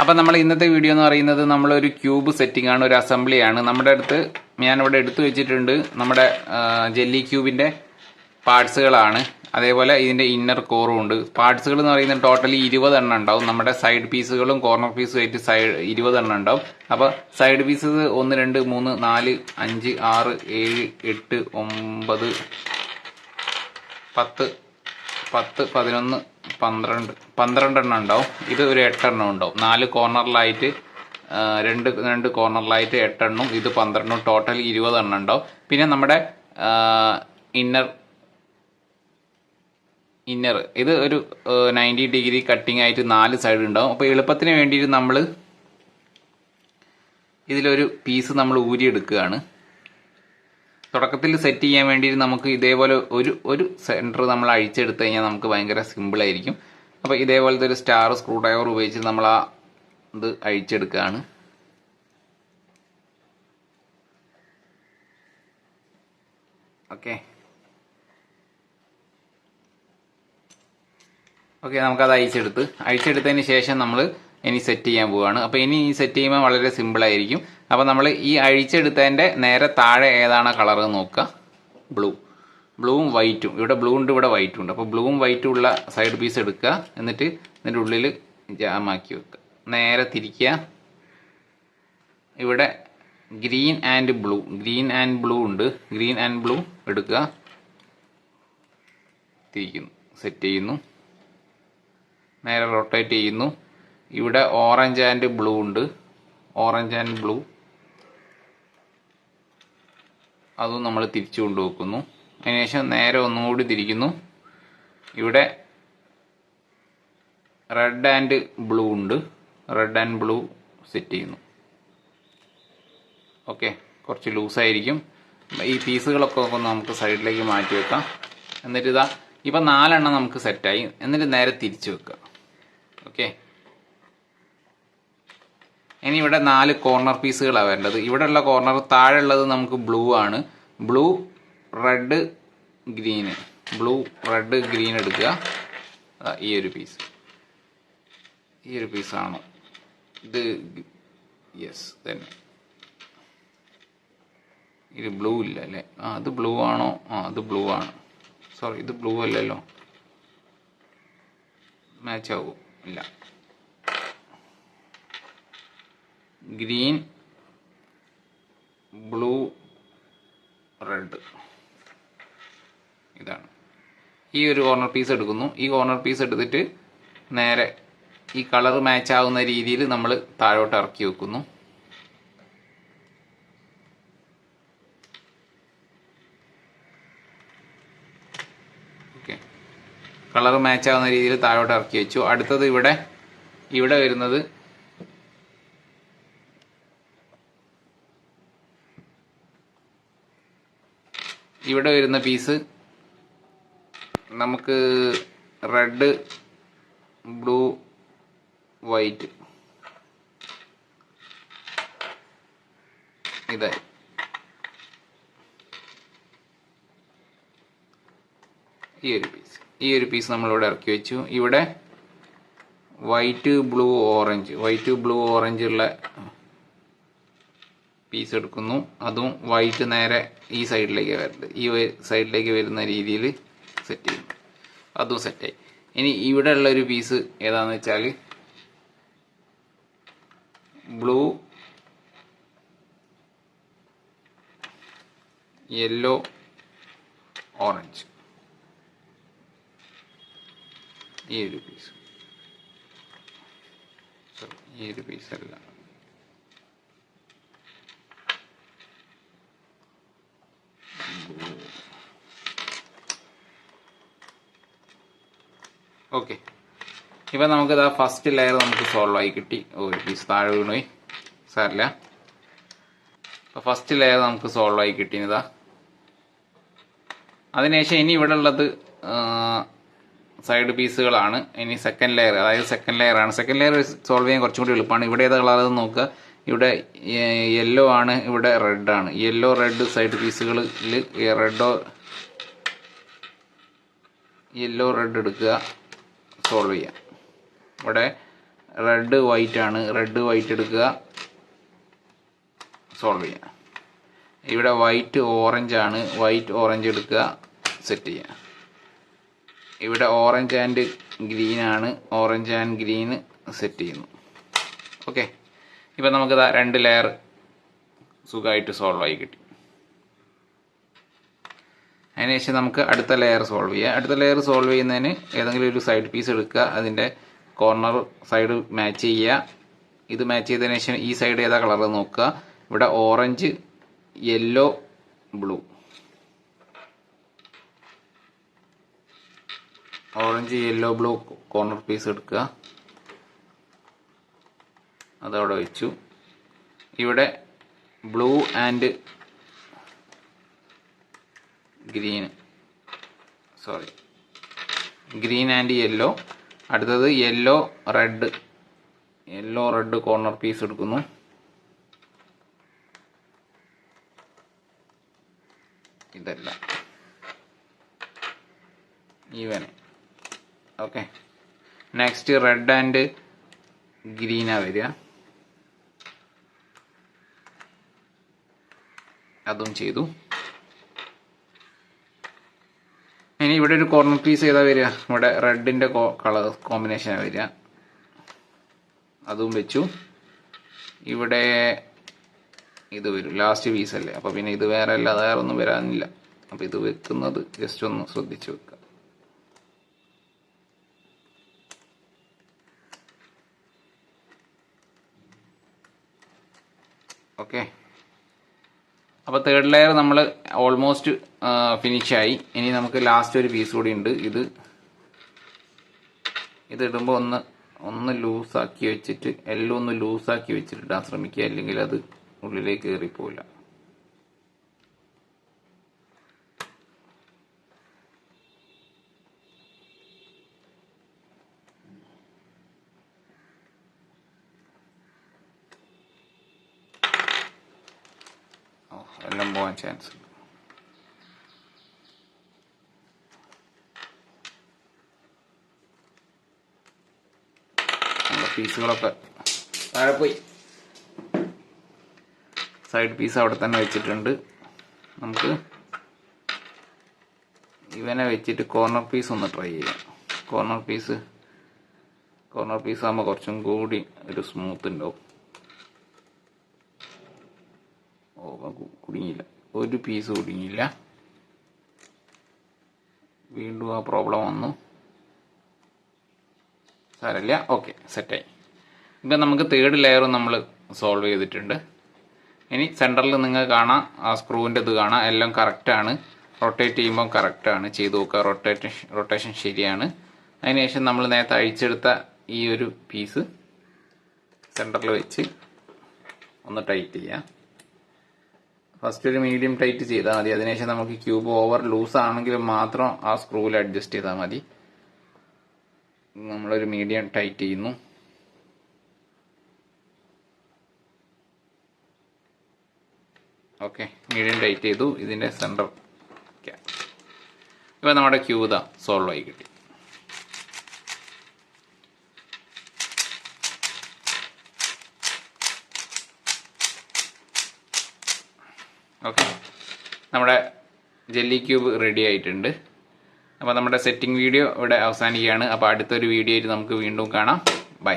അപ്പം നമ്മൾ ഇന്നത്തെ വീഡിയോ എന്ന് പറയുന്നത് നമ്മളൊരു ക്യൂബ് സെറ്റിംഗ് ആണ് ഒരു അസംബ്ലിയാണ് നമ്മുടെ അടുത്ത് ഞാനിവിടെ എടുത്തു വെച്ചിട്ടുണ്ട് നമ്മുടെ ജെല്ലി ക്യൂബിന്റെ പാർട്സുകളാണ് അതേപോലെ ഇതിന്റെ ഇന്നർ കോറും ഉണ്ട്. പാർട്സുകൾ എന്ന് പറയുന്നത് ടോട്ടലി ഇരുപത് എണ്ണം ഉണ്ടാവും. നമ്മുടെ സൈഡ് പീസുകളും കോർണർ പീസും ആയിട്ട് സൈഡ് ഇരുപത് എണ്ണം ഉണ്ടാവും. അപ്പോൾ സൈഡ് പീസസ് ഒന്ന് രണ്ട് മൂന്ന് നാല് അഞ്ച് ആറ് ഏഴ് എട്ട് ഒമ്പത് പത്ത് പത്ത് പതിനൊന്ന് പന്ത്രണ്ട് പന്ത്രണ്ട് എണ്ണം ഉണ്ടാവും. ഇത് ഒരു എട്ടെണ്ണം ഉണ്ടാവും. നാല് കോർണറിലായിട്ട് രണ്ട് രണ്ട് കോർണറിലായിട്ട് എട്ടെണ്ണും ഇത് പന്ത്രണ്ടും ടോട്ടൽ ഇരുപത് എണ്ണം ഉണ്ടാവും. പിന്നെ നമ്മുടെ ഇന്നർ ഇന്നർ ഇത് ഒരു നയന്റി ഡിഗ്രി കട്ടിംഗ് ആയിട്ട് നാല് സൈഡ് ഉണ്ടാവും. അപ്പോൾ എളുപ്പത്തിന് വേണ്ടിയിട്ട് നമ്മൾ ഇതിലൊരു പീസ് നമ്മൾ ഊരിയെടുക്കുകയാണ്. തുടക്കത്തിൽ സെറ്റ് ചെയ്യാൻ വേണ്ടി നമുക്ക് ഇതേപോലെ ഒരു ഒരു സെന്റർ നമ്മൾ അഴിച്ചെടുത്ത് കഴിഞ്ഞാൽ നമുക്ക് ഭയങ്കര സിമ്പിൾ ആയിരിക്കും. അപ്പോൾ ഇതേപോലത്തെ ഒരു സ്റ്റാർ സ്ക്രൂ ഡ്രൈവർ ഉപയോഗിച്ച് നമ്മൾ ആ ഇത് അഴിച്ചെടുക്കുകയാണ്. ഓക്കെ ഓക്കെ നമുക്കത് അഴിച്ചെടുത്ത്. അഴിച്ചെടുത്തതിന് ശേഷം നമ്മൾ ഇനി സെറ്റ് ചെയ്യാൻ പോവുകയാണ് അപ്പോൾ ഇനി ഈ സെറ്റ് ചെയ്യുമ്പോൾ വളരെ സിമ്പിളായിരിക്കും അപ്പോൾ നമ്മൾ ഈ അഴിച്ചെടുത്തതിന്റെ നേരെ താഴെ ഏതാണ് കളർ നോക്കുക? ബ്ലൂ ബ്ലൂവും വൈറ്റും ഇവിടെ ബ്ലൂ ഉണ്ട് ഇവിടെ വൈറ്റും ഉണ്ട്. അപ്പോൾ ബ്ലൂവും വൈറ്റും ഉള്ള സൈഡ് പീസ് എടുക്കുക. എന്നിട്ട് ഇതിന്റെ ഉള്ളിൽ ജാമാക്കി വെക്കുക. നേരെ തിരിക്കുക. ഇവിടെ green and blue green and blue ഉണ്ട്. ഗ്രീൻ ആൻഡ് ബ്ലൂ എടുക്കുക. തിരിക്കുന്നു. സെറ്റ് ചെയ്യുന്നു. നേരെ റൊട്ടേറ്റ് ചെയ്യുന്നു. ഇവിടെ ഓറഞ്ച് ആൻഡ് ബ്ലൂ ഉണ്ട്. ഓറഞ്ച് ആൻഡ് ബ്ലൂ അതും നമ്മൾ തിരിച്ചു കൊണ്ടുവെക്കുന്നു. അതിനുശേഷം നേരെ ഒന്നുകൂടി തിരിക്കുന്നു. ഇവിടെ റെഡ് ആൻഡ് ബ്ലൂ ഉണ്ട്. റെഡ് ആൻഡ് ബ്ലൂ സെറ്റ് ചെയ്യുന്നു. ഓക്കെ കുറച്ച് ലൂസായിരിക്കും ഈ പീസുകളൊക്കെ ഒന്ന് നമുക്ക് സൈഡിലേക്ക് മാറ്റി വെക്കാം. എന്നിട്ട് ഇതാ ഇപ്പം നാലെണ്ണം നമുക്ക് സെറ്റായി എന്നിട്ട് നേരെ തിരിച്ചു വെക്കുക. ഓക്കെ ഇനി ഇവിടെ നാല് കോർണർ പീസുകളാണ് വേണ്ടത് ഇവിടെ ഉള്ള കോർണർ താഴെ ഉള്ളത് നമുക്ക് ബ്ലൂ ആണ്. Blue red green blue red green എടുക്കുക. ഈ ഒരു പീസ് ഈ ഒരു പീസാണ് ഇത് യെസ് തന്നെ ഇത് ബ്ലൂ ഇല്ല അല്ലേ? ആ അത് ബ്ലൂ ആണോ? ആ അത് ബ്ലൂ ആണ്. സോറി ഇത് ബ്ലൂ അല്ലല്ലോ. മാച്ച് ആവും. ഇല്ല. Green blue red. ഇതാണ്. ഈ ഒരു കോർണർ പീസ് എടുക്കുന്നു. ഈ കോർണർ പീസ് എടുത്തിട്ട് നേരെ ഈ കളർ മാച്ച് ആവുന്ന രീതിയിൽ നമ്മൾ താഴോട്ട് ഇറക്കി വെക്കുന്നു. കളർ മാച്ച് ആവുന്ന രീതിയിൽ താഴോട്ട് ഇറക്കി വെച്ചു. അടുത്തത് ഇവിടെ ഇവിടെ വരുന്നത് ഇവിടെ വരുന്ന പീസ് നമുക്ക് റെഡ് ബ്ലൂ വൈറ്റ് ഇതായി ഈ ഒരു പീസ് ഈ ഒരു പീസ് നമ്മളിവിടെ ഇറക്കി വെച്ചു. ഇവിടെ white blue orange white blue orange ഉള്ള പീസ് എടുക്കുന്നു. അതും വൈറ്റ് നേരെ ഈ സൈഡിലേക്ക് വരുന്നത് ഈ സൈഡിലേക്ക് വരുന്ന രീതിയിൽ സെറ്റ് ചെയ്യുന്നു. അതും സെറ്റായി ഇനി ഇവിടെ ഉള്ള ഒരു പീസ് ഏതാന്ന് വെച്ചാൽ ബ്ലൂ യെല്ലോ ഓറഞ്ച് ഈ ഒരു പീസ് ഈ ഒരു പീസ് ഓക്കെ ഇപ്പം നമുക്ക് ഇതാ ഫസ്റ്റ് ലെയർ നമുക്ക് സോൾവ് ആയി കിട്ടി. ഒരു പീസ് താഴെ വീണുപോയി. സാറില്ല അപ്പോൾ ഫസ്റ്റ് ലെയർ നമുക്ക് സോൾവ് ആയി കിട്ടി ഇതാ അതിനുശേഷം ഇനി ഇവിടെ ഉള്ളത് സൈഡ് പീസുകളാണ് ഇനി സെക്കൻഡ് ലെയർ അതായത് സെക്കൻഡ് ലെയർ ആണ്. സെക്കൻഡ് ലെയർ സോൾവ് ചെയ്യാൻ കുറച്ചും കൂടി എളുപ്പമാണ്. ഇവിടെ ഏതാ കളർ നോക്കുക. ഇവിടെ യെല്ലോ ആണ് ഇവിടെ റെഡ് ആണ്. യെല്ലോ റെഡ് സൈഡ് പീസുകളിൽ റെഡോ യെല്ലോ റെഡ് എടുക്കുക. സോൾവ് ചെയ്യാം. ഇവിടെ റെഡ് വൈറ്റ് ആണ്. റെഡ് വൈറ്റ് എടുക്കുക. സോൾവ് ചെയ്യുക ഇവിടെ വൈറ്റ് ഓറഞ്ച് ആണ്. വൈറ്റ് ഓറഞ്ച് എടുക്കുക. സെറ്റ് ചെയ്യുക ഇവിടെ ഓറഞ്ച് ആൻഡ് ഗ്രീൻ ആണ്. ഓറഞ്ച് ആൻഡ് ഗ്രീൻ സെറ്റ് ചെയ്യുന്നു. ഓക്കെ ഇപ്പം നമുക്ക് ദാ രണ്ട് ലെയർ സുഖമായിട്ട് സോൾവ് ആയി കിട്ടി. അതിനുശേഷം നമുക്ക് അടുത്ത ലെയർ സോൾവ് ചെയ്യാം. അടുത്ത ലെയർ സോൾവ് ചെയ്യുന്നതിന് ഏതെങ്കിലും ഒരു സൈഡ് പീസ് എടുക്കുക. അതിന്റെ കോർണർ സൈഡ് മാച്ച് ചെയ്യുക. ഇത് മാച്ച് ചെയ്തതിന് ശേഷം ഈ സൈഡ് ഏതാ കളർ നോക്കുക. ഇവിടെ orange yellow blue orange yellow blue corner piece എടുക്കുക. അതവിടെ വെച്ചു. ഇവിടെ blue and green. Sorry. Green and yellow. അടുത്തത് yellow red. Yellow red corner piece എടുക്കുന്നു. ഇതല്ല. ഈവൻ ഓക്കെ നെക്സ്റ്റ് റെഡ് ആൻഡ് ഗ്രീനാ വരിക. അതും ചെയ്തു. ഇനി ഇവിടെ ഒരു കോർണർ പീസ് ഏതാ വരിക? ഇവിടെ റെഡിന്റെ കളർ കോമ്പിനേഷനാണ് വരിക. അതും വെച്ചു. ഇവിടെ ഇത് വരും. ലാസ്റ്റ് പീസ് അല്ലേ? അപ്പൊ പിന്നെ ഇത് വേറെ അല്ല വേറെ ഒന്നും വരാനില്ല. അപ്പൊ ഇത് വെക്കുന്നത് ജസ്റ്റ് ഒന്ന് ശ്രദ്ധിച്ചു വെക്കുക ഓക്കെ അപ്പോൾ തേർഡ് ലെയർ നമ്മൾ ഓൾമോസ്റ്റ് ഫിനിഷായി ഇനി നമുക്ക് ലാസ്റ്റ് ഒരു പീസ് കൂടി ഉണ്ട്. ഇത് ഇതിടുമ്പോൾ ഒന്ന് ഒന്ന് ലൂസാക്കി വെച്ചിട്ട് എല്ലാം ഒന്ന് ലൂസാക്കി വെച്ചിട്ട് ഇടാൻ ശ്രമിക്കുക. അല്ലെങ്കിൽ അത് ഉള്ളിലേക്ക് കയറിപ്പോവില്ല. എല്ലാം പോകാൻ ചാൻസ് ഉണ്ട് നമ്മുടെ പീസുകളൊക്കെ. താഴെ പോയി. സൈഡ് പീസ് അവിടെ തന്നെ വെച്ചിട്ടുണ്ട്. നമുക്ക് ഇവനെ വെച്ചിട്ട് കോർണർ പീസ് ഒന്ന് ട്രൈ ചെയ്യാം. കോർണർ പീസ് കോർണർ പീസ് ആകുമ്പോൾ കുറച്ചും കൂടി ഒരു സ്മൂത്ത് ഉണ്ടാവും. ഓ കുടുങ്ങിയില്ല. ഒരു പീസ് കുടുങ്ങിയില്ല. വീണ്ടും ആ പ്രോബ്ലം വന്നു. സാരമില്ല. ഓക്കെ സെറ്റായി ഇപ്പം നമുക്ക് തേർഡ് ലെയറും നമ്മൾ സോൾവ് ചെയ്തിട്ടുണ്ട്. ഇനി സെന്ററിൽ നിങ്ങൾ കാണാം ആ സ്ക്രൂവിന്റെ ഇത് കാണാം. എല്ലാം കറക്റ്റാണ് റൊട്ടേറ്റ് ചെയ്യുമ്പോൾ കറക്റ്റാണ് ചെയ്ത് നോക്കുക റൊട്ടേഷൻ റൊട്ടേഷൻ ശരിയാണ്. അതിനുശേഷം നമ്മൾ നേരത്തെ അഴിച്ചെടുത്ത ഈ ഒരു പീസ് സെന്ററിൽ വെച്ച് ഒന്ന് ടൈറ്റ് ചെയ്യാം. ഫസ്റ്റ് ഒരു മീഡിയം ടൈറ്റ് ചെയ്താൽ മതി. അതിനുശേഷം നമുക്ക് ക്യൂബ് ഓവർ ലൂസ് ആണെങ്കിൽ മാത്രം ആ സ്ക്രൂവിൽ അഡ്ജസ്റ്റ് ചെയ്താൽ മതി. നമ്മളൊരു മീഡിയം ടൈറ്റ് ചെയ്യുന്നു. ഓക്കെ മീഡിയം ടൈറ്റ് ചെയ്തു. ഇതിന്റെ സെന്റർ ഇപ്പം നമ്മുടെ ക്യൂബ് ഇതാ സോൾവ് ആയി കിട്ടി. ഓക്കെ നമ്മുടെ ജെല്ലി ക്യൂബ് റെഡി ആയിട്ടുണ്ട്. അപ്പോൾ നമ്മുടെ സെറ്റിംഗ് വീഡിയോ ഇവിടെ അവസാനിക്കുകയാണ്. അപ്പോൾ അടുത്തൊരു വീഡിയോയിൽ നമുക്ക് വീണ്ടും കാണാം. ബൈ